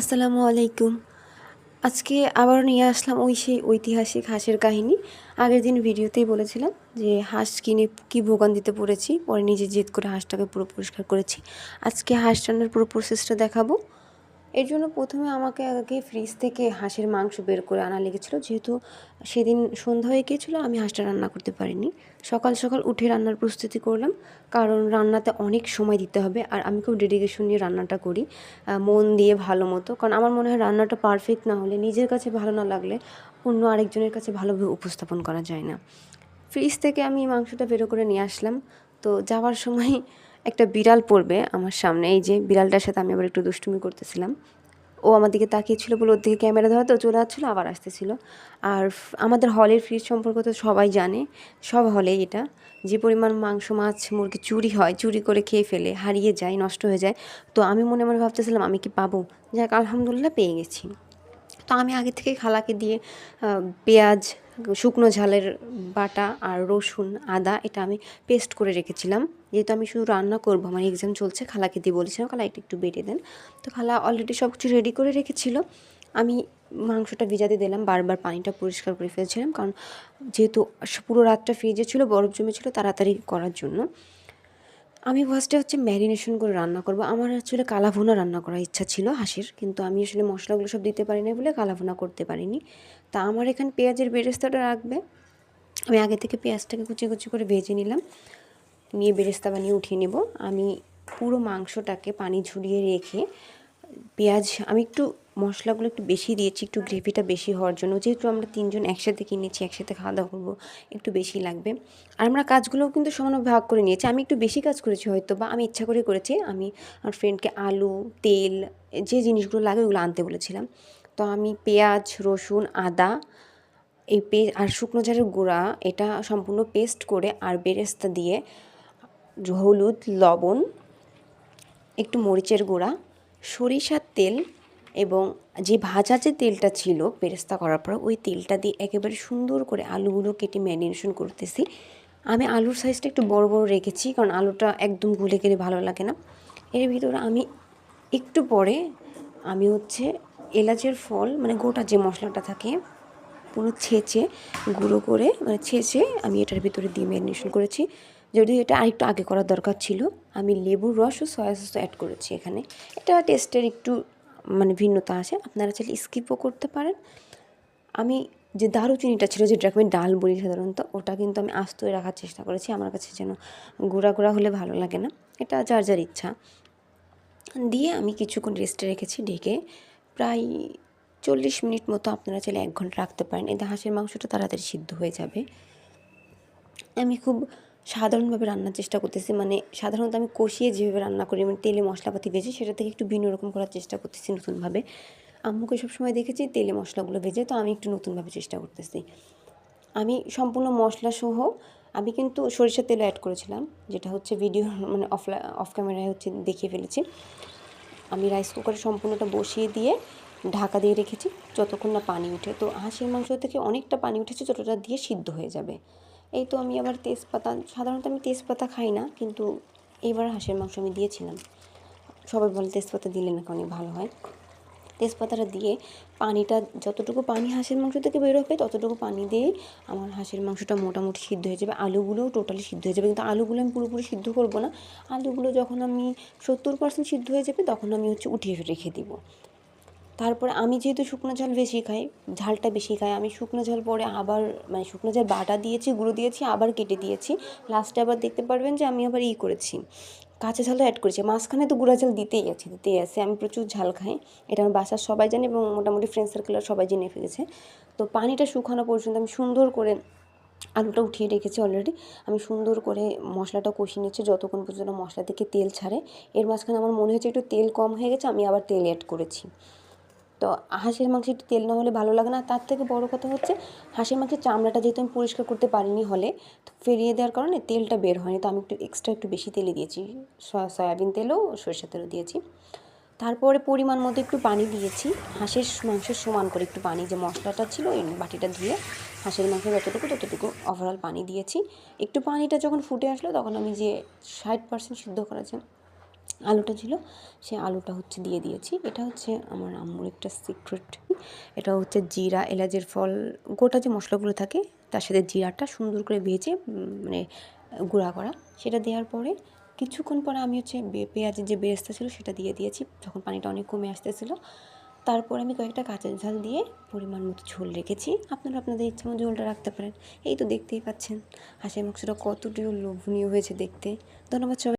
আসসালামু আলাইকুম। আজকে আবার নিয়ে আসলাম ওই সেই ঐতিহাসিক হাঁসের কাহিনী। আগের দিন ভিডিওতেই বলেছিলাম যে হাঁস কিনে কী ভোগান দিতে পড়েছি, পরে নিজে জেদ করে হাঁসটাকে পুরো পরিষ্কার করেছি। আজকে হাঁস রান্নার পুরো প্রসেসটা দেখাবো। এর জন্য প্রথমে আমাকে আগে ফ্রিজ থেকে হাঁসের মাংস বের করে আনা লেগেছিলো। যেহেতু সেদিন সন্ধ্যা হয়ে গিয়েছিল, আমি হাঁসটা রান্না করতে পারিনি। সকাল সকাল উঠে রান্নার প্রস্তুতি করলাম, কারণ রান্নাতে অনেক সময় দিতে হবে আর আমি খুব ডেডিকেশন নিয়ে রান্নাটা করি মন দিয়ে ভালো মতো। কারণ আমার মনে হয় রান্নাটা পারফেক্ট না হলে, নিজের কাছে ভালো না লাগলে অন্য আরেকজনের কাছে ভালোভাবে উপস্থাপন করা যায় না। ফ্রিজ থেকে আমি মাংসটা বেরো করে নিয়ে আসলাম। তো যাওয়ার সময় একটা বিড়াল পড়বে আমার সামনে, এই যে বিড়ালটার সাথে আমি আবার একটু দুষ্টুমি করতেছিলাম। ও আমার দিকে তাকিয়েছিল বলে ওর দিকে ক্যামেরা ধরা তো চলে আসছিল আবার আসতেছিল। আর আমাদের হলের ফ্রিজ সম্পর্কে তো সবাই জানে, সব হলে এটা। যে পরিমাণ মাংস, মাছ, মুরগি চুরি হয়, চুরি করে খেয়ে ফেলে, হারিয়ে যায়, নষ্ট হয়ে যায়। তো আমি মনে মনে ভাবতেছিলাম, আমি কি পাবো? যাক, আলহামদুলিল্লাহ পেয়ে গেছি। তো আমি আগে থেকে খালাকে দিয়ে পেঁয়াজ শুকনো ঝালের বাটা আর রসুন, আদা এটা আমি পেস্ট করে রেখেছিলাম। যেহেতু আমি শুধু রান্না করব, আমার এক্সাম চলছে, খালাকে দিয়ে বলেছিলাম, খালা একটু একটু বেটে দেন। তো খালা অলরেডি সব কিছু রেডি করে রেখেছিল। আমি মাংসটা ভিজাতে দিলাম, বারবার পানিটা পরিষ্কার করে ফেলছিলাম, কারণ যেহেতু পুরো রাতটা ফ্রিজে ছিল, বরফ জমেছিলো তাড়াতাড়ি করার জন্য। আমি ফার্স্টে হচ্ছে ম্যারিনেশন করে রান্না করব। আমার আসলে কালাভুনা রান্না করার ইচ্ছা ছিল হাঁসের, কিন্তু আমি আসলে মশলাগুলো সব দিতে পারি না বলে কালাভুনা করতে পারিনি। তা আমার এখানে পেঁয়াজের বেরেস্তাটা রাখবে। আমি আগে থেকে পেঁয়াজটাকে কুচি কুচি করে ভেজে নিলাম। নিয়ে বেরেস্তা বানিয়ে উঠিয়ে নেব। আমি পুরো মাংসটাকে পানি ঝরিয়ে রেখে পেঁয়াজ, আমি একটু মশলাগুলো একটু বেশি দিয়েছি, একটু গ্রেভিটা বেশি হওয়ার জন্য। যেহেতু আমরা তিনজন একসাথে কিনেছি, একসাথে খাওয়া দাওয়া করব, একটু বেশি লাগবে। আর আমরা কাজগুলোও কিন্তু সমানভাবে ভাগ করে নিয়েছি। আমি একটু বেশি কাজ করেছি হয়তো বা, আমি ইচ্ছা করে করেছি। আমি আমার ফ্রেন্ডকে আলু, তেল, যে জিনিসগুলো লাগে ওগুলো আনতে বলেছিলাম। তো আমি পেঁয়াজ, রসুন, আদা, এই পে, আর শুকনো ঝালের গুঁড়া, এটা সম্পূর্ণ পেস্ট করে আর বেরেস্তা দিয়ে হলুদ, লবণ, একটু মরিচের গুঁড়া, সরিষার তেল এবং যে ভাজা যে তেলটা ছিল পেরেস্তা করার পর, ওই তেলটা দিয়ে একেবারে সুন্দর করে আলুগুলো কেটে ম্যারিনেশন করতেছি। আমি আলুর সাইজটা একটু বড় বড় রেখেছি, কারণ আলুটা একদম গুলে গেলে ভালো লাগে না। এর ভিতরে আমি একটু পরে আমি হচ্ছে এলাচের ফল মানে গোটা যে মশলাটা থাকে, পুরো ছেঁচে, গুঁড়ো করে মানে ছেঁচে আমি এটার ভিতরে দিয়ে ম্যারিনেশন করেছি। যদিও এটা আরেকটু আগে করার দরকার ছিল, আমি লেবুর রস ও সয়া সস অ্যাড করেছি এখানে। এটা টেস্টের একটু মানে ভিন্নতা আসে আপনারা চাইলে স্কিপও করতে পারেন। আমি যে দারুচিনিটা ছিল, যেটাকে আমি ডাল বলি সাধারণত, ওটা কিন্তু আমি আস্তই রাখার চেষ্টা করেছি। আমার কাছে যেন গুঁড়া গুঁড়া হলে ভালো লাগে না। এটা যার যার ইচ্ছা। দিয়ে আমি কিছুক্ষণ রেস্টে রেখেছি, ঢেকে প্রায় চল্লিশ মিনিট মতো আপনারা চাইলে এক ঘণ্টা রাখতে পারেন। এতে হাঁসের মাংসটা তাড়াতাড়ি সিদ্ধ হয়ে যাবে। আমি খুব সাধারণভাবে রান্নার চেষ্টা করতেছি। মানে সাধারণত আমি কষিয়ে যেভাবে রান্না করি মানে তেলে মশলাপাতি ভেজে, সেটা থেকে একটু ভিন্ন রকম করার চেষ্টা করতেছি নতুনভাবে। আম্মুকে সবসময় দেখেছি তেলে মশলাগুলো ভেজে, তো আমি একটু নতুনভাবে চেষ্টা করতেছি। আমি সম্পূর্ণ মশলা সহ আমি কিন্তু সরিষার তেল অ্যাড করেছিলাম, যেটা হচ্ছে ভিডিও মানে অফলা অফ ক্যামেরায় হচ্ছে দেখিয়ে ফেলেছি। আমি রাইস কুকারে সম্পূর্ণটা বসিয়ে দিয়ে ঢাকা দিয়ে রেখেছি, যতক্ষণ না পানি উঠে। তো হাঁসের মাংস থেকে অনেকটা পানি উঠেছে, যতটা দিয়ে সিদ্ধ হয়ে যাবে। এই তো আমি আবার তেজপাতা, সাধারণত আমি তেজপাতা খাই না, কিন্তু এইবার হাঁসের মাংস আমি দিয়েছিলাম। সবাই বলে তেজপাতা দিলে নাকি অনেক ভালো হয়। তেজপাতাটা দিয়ে পানিটা, যতটুকু পানি হাঁসের মাংস থেকে বেরোবে ততটুকু পানি দিয়েই আমার হাঁসের মাংসটা মোটামুটি সিদ্ধ হয়ে যাবে। আলুগুলোও টোটালি সিদ্ধ হয়ে যাবে, কিন্তু আলুগুলো আমি পুরোপুরি সিদ্ধ করব না। আলুগুলো যখন আমি সত্তর পার্সেন্ট সিদ্ধ হয়ে যাবে, তখন আমি হচ্ছে উঠিয়ে রেখে দিব। তারপরে আমি যেহেতু শুকনো ঝাল বেশি খাই, ঝালটা বেশি খাই, আমি শুকনো ঝাল পরে আবার মানে শুকনো ঝাল বাটা দিয়েছি, গুঁড়ো দিয়েছি, আবার কেটে দিয়েছি। লাস্টে আবার দেখতে পারবেন যে আমি আবার ই করেছি। কাঁচা ঝালও অ্যাড করেছি। মাঝখানে তো গুঁড়া ঝাল দিতেই আছে দিতেই আছে। আমি প্রচুর ঝাল খাই। এটা আমার বাসার সবাই জানে এবং মোটামুটি ফ্রেন্ড সার্কেলের সবাই জেনে ফেলেছে। তো পানিটা শুকানো পর্যন্ত আমি সুন্দর করে আলুটা উঠিয়ে রেখেছি অলরেডি আমি সুন্দর করে মশলাটা কষিয়ে নিচ্ছি যতক্ষণ পর্যন্ত মশলা থেকে তেল ছাড়ে। এর মাঝখানে আমার মনে হয়েছে একটু তেল কম হয়ে গেছে, আমি আবার তেল অ্যাড করেছি। তো হাঁসের মাংসে একটু তেল না হলে ভালো লাগে না। তার থেকে বড় কথা হচ্ছে, হাঁসের মাংসের চামড়াটা যেহেতু আমি পরিষ্কার করতে পারিনি হলে, তো ফেরিয়ে দেওয়ার কারণে তেলটা বের হয়নি। তো আমি একটু এক্সট্রা একটু বেশি তেলে দিয়েছি। সয়াবিন তেলও সরষের তেলও দিয়েছি। তারপরে পরিমাণ মতো একটু পানি দিয়েছি। হাঁসের মাংসের সমান করে একটু পানি, যে মশলাটা ছিল ওই বাটিটা ধুয়ে হাঁসের মাংস যতটুকু ততটুকু ওভারঅল পানি দিয়েছি। একটু পানিটা যখন ফুটে আসলো তখন আমি যে ষাট পার্সেন্ট সিদ্ধ করা আলুটা ছিল, সে আলুটা হচ্ছে দিয়ে দিয়েছি। এটা হচ্ছে আমার আম্মুর একটা সিক্রেট এটা হচ্ছে জিরা, এলাচের ফল, গোটা যে মশলাগুলো থাকে, তার সাথে জিরাটা সুন্দর করে ভেজে মানে গুঁড়া করা। সেটা দেওয়ার পরে কিছুক্ষণ পরে আমি হচ্ছে পেঁয়াজের যে বেরেস্তা ছিল, সেটা দিয়ে দিয়েছি, যখন পানিটা অনেক কমে আসতেছিল। তারপর আমি কয়েকটা কাঁচা ঝাল দিয়ে পরিমাণ মতো ঝোল রেখেছি। আপনারা আপনাদের ইচ্ছা মতো ঝোলটা রাখতে পারেন। এই তো দেখতেই পাচ্ছেন, হাঁসের মাংসটা কতটুকু লোভনীয় হয়েছে দেখতে। ধন্যবাদ সবাই।